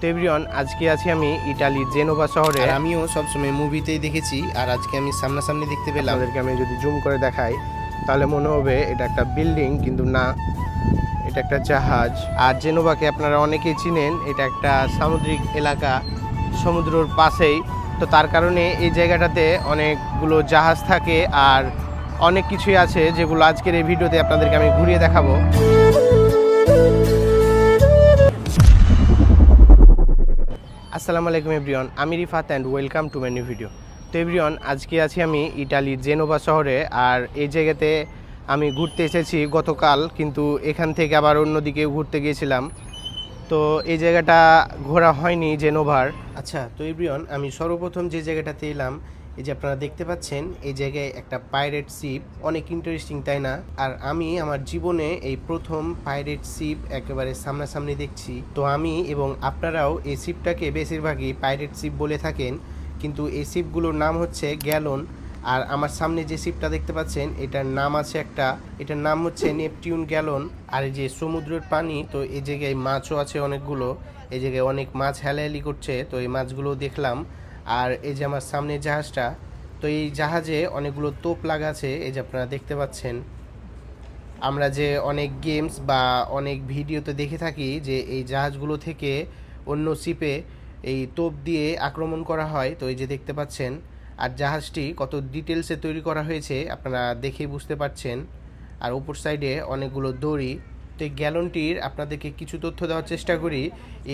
তো এভরিওয়ান আজকে আছি আমি ইটালির জেনোভা শহরে। আমিও সবসময় মুভিতেই দেখেছি আর আজকে আমি সামনাসামনি দেখতে পেলাম। আপনাদেরকে আমি যদি জুম করে দেখাই তাহলে মনে হবে এটা একটা বিল্ডিং কিন্তু না এটা একটা জাহাজ। আর জেনোভাকে আপনারা অনেকেই চিনেন এটা একটা সামুদ্রিক এলাকা সমুদ্রর পাশেই। তো তার কারণে এই জায়গাটাতে অনেকগুলো জাহাজ থাকে আর অনেক কিছুই আছে যেগুলো আজকের এই ভিডিওতে আপনাদেরকে আমি ঘুরিয়ে দেখাবো। আসসালামু আলাইকুম এভরিওয়ান, আমি Rifat and welcome to my new video তো এভরিওয়ান, আজকে আছি আমি ইটালির জেনোভা শহরে আর এই জায়গাতে আমি ঘুরতে এসেছি গতকাল, কিন্তু এখান থেকে আবার অন্যদিকে ঘুরতে গিয়েছিলাম। তো এই জায়গাটা ঘোরা হয়নি জেনোভার। আচ্ছা তো এভরিওয়ান, আমি সর্বপ্রথম যে জায়গাটাতে এলাম এই যে আপনারা দেখতে পাচ্ছেন, এই জায়গায় একটা পাইরেট শিপ অনেক ইন্টারেস্টিং তাই না? আর আমি আমার জীবনে এই প্রথম পাইরেট শিপ একেবারে সামনাসামনি দেখছি। তো আমি এবং আপনারাও এই শিপটাকে বেশিরভাগই পাইরেট শিপ বলে থাকেন, কিন্তু এই শিপগুলোর নাম হচ্ছে গ্যালন। আর আমার সামনে যে শিপটা দেখতে পাচ্ছেন, এটার নাম আছে একটা, এটার নাম হচ্ছে নেপটিউন গ্যালন। আর এই যে সমুদ্রের পানি, তো এই জায়গায় মাছও আছে অনেকগুলো, এই জায়গায় অনেক মাছ হেলাহেলি করছে, তো এই মাছগুলো দেখলাম। আর এই যে আমার সামনে জাহাজটা, তো এই জাহাজে অনেকগুলো তোপ লাগা আছে এই যে আপনারা দেখতে পাচ্ছেন। আমরা যে অনেক গেমস বা অনেক ভিডিওতে দেখে থাকি যে এই জাহাজগুলো থেকে অন্য শিপে এই তোপ দিয়ে আক্রমণ করা হয়, তো এই যে দেখতে পাচ্ছেন। আর জাহাজটি কত ডিটেলসে তৈরি করা হয়েছে, আপনারা দেখেই বুঝতে পারছেন। আর উপর সাইডে অনেকগুলো দড়ি। তো এই গ্যালনটির আপনাদেরকে কিছু তথ্য দেওয়ার চেষ্টা করি।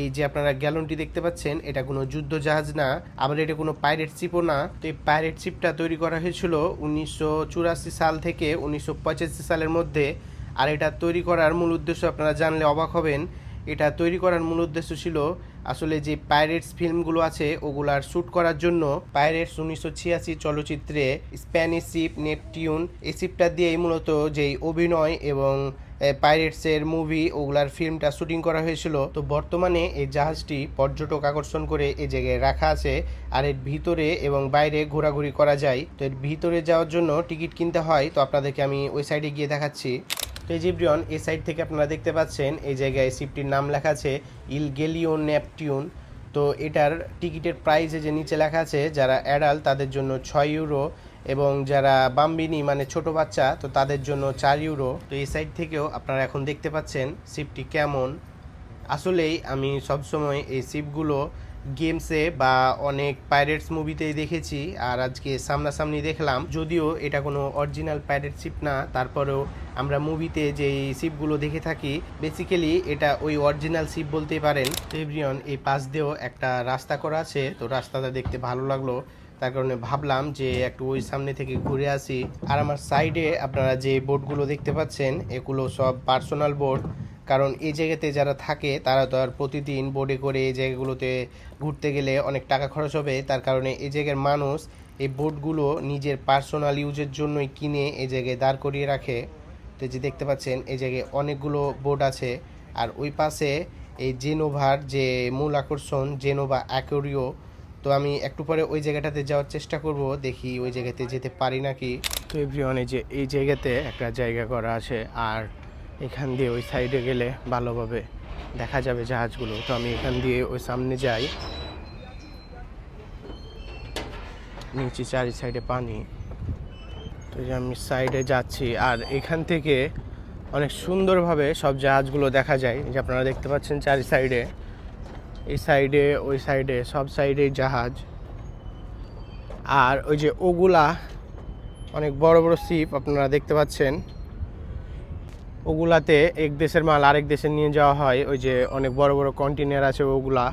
এই যে আপনারা গ্যালনটি দেখতে পাচ্ছেন, এটা কোনো যুদ্ধ জাহাজ না, আবার এটা কোনো পাইরেট শিপও না। তো এই পাইরেট শিপটা তৈরি করা হয়েছিল উনিশশো চুরাশি সাল থেকে উনিশশো পঁচাশি সালের মধ্যে। আর এটা তৈরি করার মূল উদ্দেশ্য আপনারা জানলে অবাক হবেন। এটা তৈরি করার মূল উদ্দেশ্য ছিল আসলে যে পাইরেটস ফিল্মগুলো আছে, ওগুলার শ্যুট করার জন্য পাইরেটস উনিশশো ছিয়াশি চলচ্চিত্রে স্প্যানিশ শিপ নেপটিউন এই শিপটা দিয়েই মূলত যেই অভিনয় এবং পাইরেটসের মুভি ওগুলার ফিল্মটা শুটিং করা হয়েছিল। তো বর্তমানে এই জাহাজটি পর্যটক আকর্ষণ করে এই জায়গায় রাখা আছে আর এর ভিতরে এবং বাইরে ঘোরাঘুরি করা যায়। তো এর ভিতরে যাওয়ার জন্য টিকিট কিনতে হয়। তো আপনাদেরকে আমি ওই সাইডে গিয়ে দেখাচ্ছি। তো এই জিব্রিয়ন এই সাইড থেকে আপনারা দেখতে পাচ্ছেন এই জায়গায় শিপটির নাম লেখা আছে ইল গেলিও নেপটিউন তো এটার টিকিটের প্রাইসে যে নিচে লেখা আছে, যারা অ্যাডাল্ট তাদের জন্য ছয় ইউরো এবং যারা বাম্বিনি মানে ছোট বাচ্চা, তো তাদের জন্য চার ইউরো। তো এই সাইড থেকেও আপনারা এখন দেখতে পাচ্ছেন শিপটি কেমন। আসলেই আমি সবসময় এই শিপগুলো গেমসে বা অনেক পাইরেটস মুভিতেই দেখেছি, আর আজকে সামনাসামনি দেখলাম। যদিও এটা কোনো অরিজিনাল পাইরেট শিপ না, তারপরেও আমরা মুভিতে যে শিপগুলো দেখে থাকি বেসিক্যালি এটা ওই অরিজিনাল শিপ বলতেই পারেন। এভরিয়ন এই পাশ দিয়েও একটা রাস্তা করা আছে, তো রাস্তাটা দেখতে ভালো লাগল। তার কারণে ভাবলাম যে একটু ওই সামনে থেকে ঘুরে আসি। আর আমার সাইডে আপনারা যে বোর্ডগুলো দেখতে পাচ্ছেন, এগুলো সব পার্সোনাল বোর্ড কারণ এই জায়গাতে যারা থাকে, তারা তো আর প্রতিদিন বোর্ডে করে এই জায়গাগুলোতে ঘুরতে গেলে অনেক টাকা খরচ হবে। তার কারণে এই জায়গার মানুষ এই বোর্ডগুলো নিজের পার্সোনাল ইউজের জন্যই কিনে এই জায়গায় দাঁড় করিয়ে রাখে। তো যে দেখতে পাচ্ছেন, এই জায়গায় অনেকগুলো বোর্ড আছে। আর ওই পাশে এই জেনোভার যে মূল আকর্ষণ জেনোভা অ্যাকোরিও তো আমি একটু পরে ওই জায়গাটাতে যাওয়ার চেষ্টা করব, দেখি ওই জায়গাতে যেতে পারি নাকি। তো এভরিওয়ান, এই যে, এই জায়গাতে একটা জায়গা করা আছে, আর এখান দিয়ে ওই সাইডে গেলে ভালোভাবে দেখা যাবে জাহাজগুলো। তো আমি এখান দিয়ে ওই সামনে যাই। নিচে চারি সাইডে পানি। তো যে আমি সাইডে যাচ্ছি, আর এখান থেকে অনেক সুন্দরভাবে সব জাহাজগুলো দেখা যায়। যে আপনারা দেখতে পাচ্ছেন চারি সাইডে। এই সাইডে, ওই সাইডে, সব সাইডেই জাহাজ। আর ওই যে ওগুলা, অনেক বড় বড় শিপ, আপনারা দেখতে পাচ্ছেন। ওগুলাতে এক দেশের মাল আরেক দেশে নিয়ে যাওয়া হয়। ওই যে অনেক বড় বড় কন্টেনার আছে ওগুলা,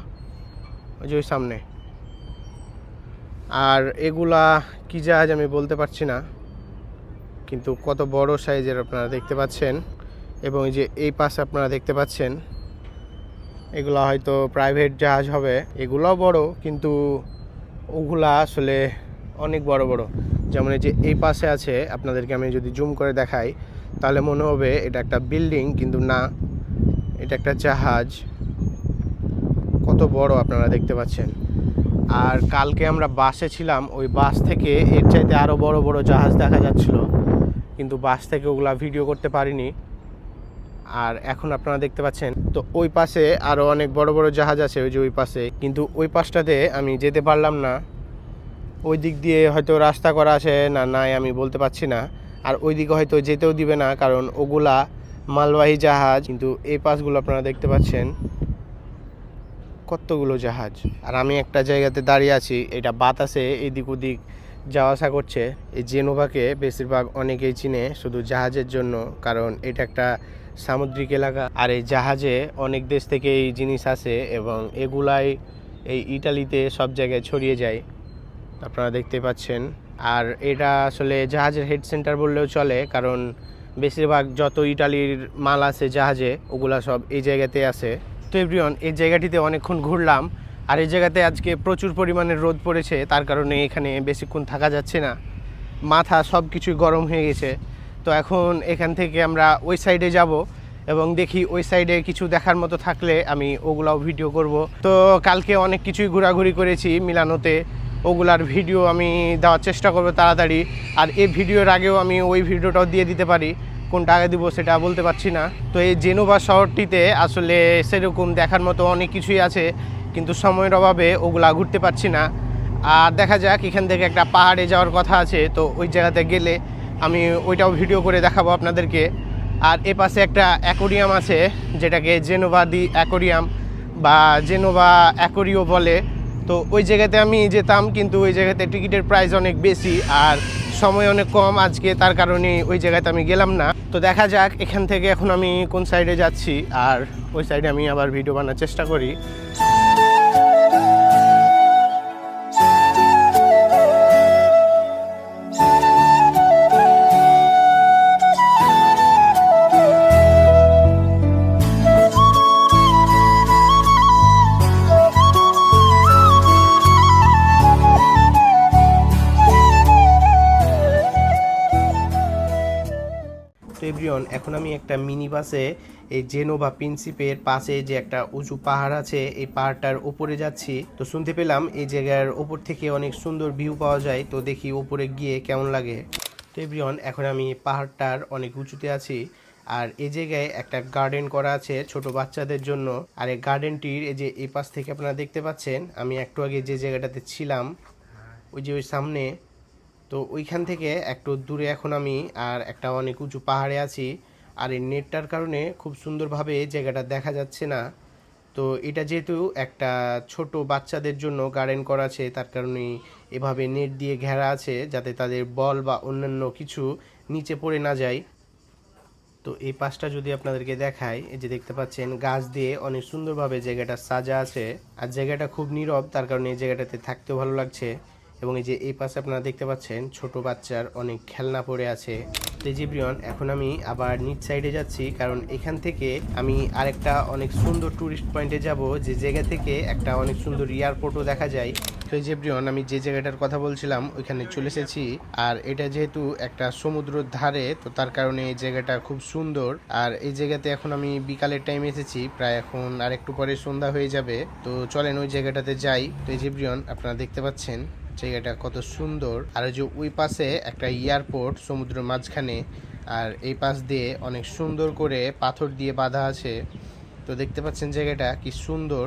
ওই যে ওই সামনে। আর এগুলা কি জাহাজ আমি বলতে পারছি না, কিন্তু কত বড় সাইজের আপনারা দেখতে পাচ্ছেন। এবং যে এই পাশে আপনারা দেখতে পাচ্ছেন এগুলো হয়তো প্রাইভেট জাহাজ হবে। এগুলোও বড়, কিন্তু ওগুলা আসলে অনেক বড় বড়। যেমন এই যে এই পাশে আছে, আপনাদেরকে আমি যদি জুম করে দেখাই, তাহলে মনে হবে এটা একটা বিল্ডিং কিন্তু না, এটা একটা জাহাজ। কত বড় আপনারা দেখতে পাচ্ছেন। আর কালকে আমরা বাসে ছিলাম, ওই বাস থেকে এর চাইতে আরও বড় বড় জাহাজ দেখা যাচ্ছিল। কিন্তু বাস থেকে ওগুলা ভিডিও করতে পারিনি। আর এখন আপনারা দেখতে পাচ্ছেন, তো ওই পাশে আরও অনেক বড় বড় জাহাজ আছে ওই যে ওই পাশে। কিন্তু ওই পাশটাতে আমি যেতে পারলাম না। ওই দিক দিয়ে হয়তো রাস্তা করা আছে না নাই আমি বলতে পারছি না। আর ওই দিকে হয়তো যেতেও দিবে না, কারণ ওগুলা মালবাহী জাহাজ। কিন্তু এই পাশগুলো আপনারা দেখতে পাচ্ছেন, কতগুলো জাহাজ। আর আমি একটা জায়গাতে দাঁড়িয়ে আছি, এটা বাতাসে এদিক ওদিক যাওয়া আসা করছে। এই জেনোভাকে বেশিরভাগ অনেকেই চিনে শুধু জাহাজের জন্য, কারণ এটা একটা সামুদ্রিক এলাকা। আর এই জাহাজে অনেক দেশ থেকে এই জিনিস আসে এবং এগুলাই এই ইটালিতে সব জায়গায় ছড়িয়ে যায়। আপনারা দেখতে পাচ্ছেন। আর এটা আসলে জাহাজের হেড সেন্টার বললেও চলে, কারণ বেশিরভাগ যত ইটালির মাল আছে জাহাজে, ওগুলা সব এই জায়গাতে আছে। তো এভরিওয়ান এই জায়গাটিতে অনেকক্ষণ ঘুরলাম। আর এই জায়গাতে আজকে প্রচুর পরিমাণে রোদ পড়েছে, তার কারণে এখানে বেশিক্ষণ থাকা যাচ্ছে না। মাথা সব কিছুই গরম হয়ে গেছে। তো এখন এখান থেকে আমরা ওই সাইডে যাব এবং দেখি ওই সাইডে কিছু দেখার মতো থাকলে আমি ওগুলাও ভিডিও করব। তো কালকে অনেক কিছুই ঘোরাঘুরি করেছি মিলানোতে। ওগুলার ভিডিও আমি দেওয়ার চেষ্টা করব তাড়াতাড়ি। আর এই ভিডিওর আগেও আমি ওই ভিডিওটাও দিয়ে দিতে পারি। কোনটা আগে দিব সেটা বলতে পারছি না। তো এই জেনোভা শহরটিতে আসলে সেরকম দেখার মতো অনেক কিছুই আছে, কিন্তু সময়ের অভাবে ওগুলা ঘুরতে পারছি না। আর দেখা যাক, এখান থেকে একটা পাহাড়ে যাওয়ার কথা আছে, তো ওই জায়গাতে গেলে আমি ওইটাও ভিডিও করে দেখাবো আপনাদেরকে। আর এ পাশে একটা অ্যাকোরিয়াম আছে, যেটাকে জেনোভা দি অ্যাকোরিয়াম বা জেনোভা অ্যাকোরিও বলে। তো ওই জায়গাতে আমি যেতাম, কিন্তু ওই জায়গাতে টিকিটের প্রাইস অনেক বেশি আর সময় অনেক কম। আজকে তার কারণে ওই জায়গাতে আমি গেলাম না। তো দেখা যাক, এখান থেকে এখন আমি কোন সাইডে যাচ্ছি। আর ওই সাইডে আমি আবার ভিডিও বানানোর চেষ্টা করি। এভরিওয়ান এখন আমি একটা মিনি বাসে এই জেনোভা প্রিন্সিপের পাশে যে একটা উঁচু পাহাড় আছে, এই পাহাড়টার উপরে যাচ্ছি। তো শুনতে পেলাম এই জায়গার ওপর থেকে অনেক সুন্দর ভিউ পাওয়া যায়। তো দেখি ওপরে গিয়ে কেমন লাগে। তো এভরিওয়ান এখন আমি পাহাড়টার অনেক উঁচুতে আছি। আর এই জায়গায় একটা গার্ডেন করা আছে ছোট বাচ্চাদের জন্য। আর এই গার্ডেনটির এই যে এই পাশ থেকে আপনারা দেখতে পাচ্ছেন, আমি একটু আগে যে জায়গাটাতে ছিলাম, ওই যে ওই সামনে তো ওইখান থেকে একটু দূরে এখন আমি আর একটা অনেক উঁচু পাহাড়ে আছি। আর এই নেটটার কারণে খুব সুন্দরভাবে জায়গাটা দেখা যাচ্ছে না। তো এটা যেহেতু একটা ছোট বাচ্চাদের জন্য গার্ডেন করা আছে, তার কারণে এভাবে নেট দিয়ে ঘেরা আছে যাতে তাদের বল বা অন্যান্য কিছু নিচে পড়ে না যায়। তো এই পাশটা যদি আপনাদেরকে দেখায় এই যে দেখতে পাচ্ছেন, গাছ দিয়ে অনেক সুন্দরভাবে জায়গাটা সাজা আছে। আর জায়গাটা খুব নীরব, তার কারণে এই জায়গাটাতে থাকতেও ভালো লাগছে। এবং এই যে এই পাশে আপনারা দেখতে পাচ্ছেন, ছোট বাচ্চার অনেক খেলনা পড়ে আছে। তো এই এখন আমি আবার নিচ সাইডে যাচ্ছি, কারণ এখান থেকে আমি আরেকটা অনেক সুন্দর ট্যুরিস্ট পয়েন্টে যাব, যে জায়গা থেকে একটা অনেক সুন্দর এয়ারপোর্টও দেখা যায়। তো এই আমি যে জায়গাটার কথা বলছিলাম, ওইখানে চলে এসেছি। আর এটা যেহেতু একটা সমুদ্রের ধারে, তো তার কারণে এই জায়গাটা খুব সুন্দর। আর এই জায়গাতে এখন আমি বিকালের টাইম এসেছি, প্রায় এখন আর একটু পরে সন্ধ্যা হয়ে যাবে। তো চলেন ওই জায়গাটাতে যাই। তো যে আপনারা দেখতে পাচ্ছেন জায়গাটা কত সুন্দর। আর যে ওই পাশে একটা এয়ারপোর্ট সমুদ্রের মাঝখানে, আর এই পাশ দিয়ে অনেক সুন্দর করে পাথর দিয়ে বাঁধা আছে। তো দেখতে পাচ্ছেন জায়গাটা কি সুন্দর।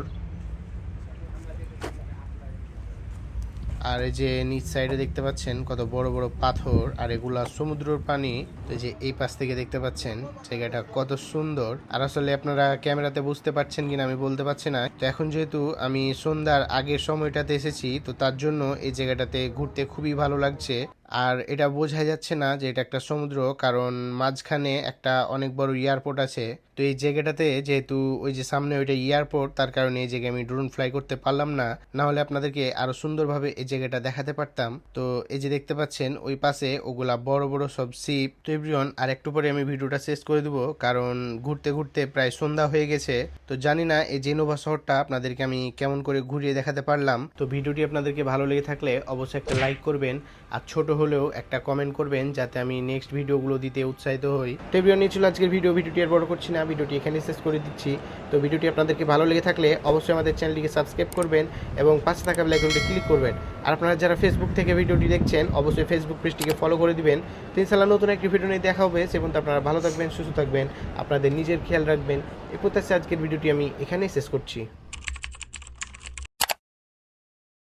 আর এই যে নিচ সাইডে দেখতে পাচ্ছেন কত বড় বড় পাথর, আর এগুলা সমুদ্রের পানি। তো যে এই পাশ থেকে দেখতে পাচ্ছেন জায়গাটা কত সুন্দর। আর আসলে আপনারা ক্যামেরাতে বুঝতে পারছেন কিনা আমি বলতে পারছি না। তো এখন যেহেতু আমি সন্ধ্যার আগের সময়টাতে এসেছি, তো তার জন্য এই জায়গাটাতে ঘুরতে খুবই ভালো লাগছে। আর এটা বোঝা যাচ্ছে না যে এটা একটা সমুদ্র, কারণ মাঝখানে একটা অনেক বড় এয়ারপোর্ট আছে। তো এই জায়গাটাতে যেহেতু ওই যে সামনে ওইটা এয়ারপোর্ট তার কারণে এই জায়গায় আমি ড্রোন ফ্লাই করতে পারলাম না। না হলে আপনাদেরকে আরও সুন্দরভাবে এই জায়গাটা দেখাতে পারতাম। তো এই যে দেখতে পাচ্ছেন, ওই পাশে ওগুলা বড় বড় সব শিপ তো এভরিওয়ান আর একটু পরে আমি ভিডিওটা শেষ করে দেবো, কারণ ঘুরতে ঘুরতে প্রায় সন্ধ্যা হয়ে গেছে। তো জানি না এই জেনোভা শহরটা আপনাদেরকে আমি কেমন করে ঘুরিয়ে দেখাতে পারলাম। তো ভিডিওটি আপনাদেরকে ভালো লেগে থাকলে অবশ্যই একটা লাইক করবেন। আর ছোট হলেও একটা কমেন্ট করবেন যাতে আমি নেক্সট ভিডিওগুলো দিতে উৎসাহিত হই। তো এবার নিয়ে ছিল আজকের ভিডিও ভিডিওটি আর বড় করছি না, ভিডিওটি এখানে শেষ করে দিচ্ছি। তো ভিডিওটি আপনাদেরকে ভালো লেগে থাকলে অবশ্যই আমাদের চ্যানেলটিকে সাবস্ক্রাইব করবেন এবং পাশে থাকা বেলাইকনটি ক্লিক করবেন। আর আপনারা যারা ফেসবুক থেকে ভিডিওটি দেখছেন, অবশ্যই ফেসবুক পেজটিকে ফলো করে দিবেন। তো নতুন একটি ভিডিও নিয়ে দেখা হবে। সে পর্যন্ত আপনারা ভালো থাকবেন, সুস্থ থাকবেন, আপনাদের নিজের খেয়াল রাখবেন। এই প্রত্যাশা আজকের ভিডিওটি আমি এখানেই শেষ করছি।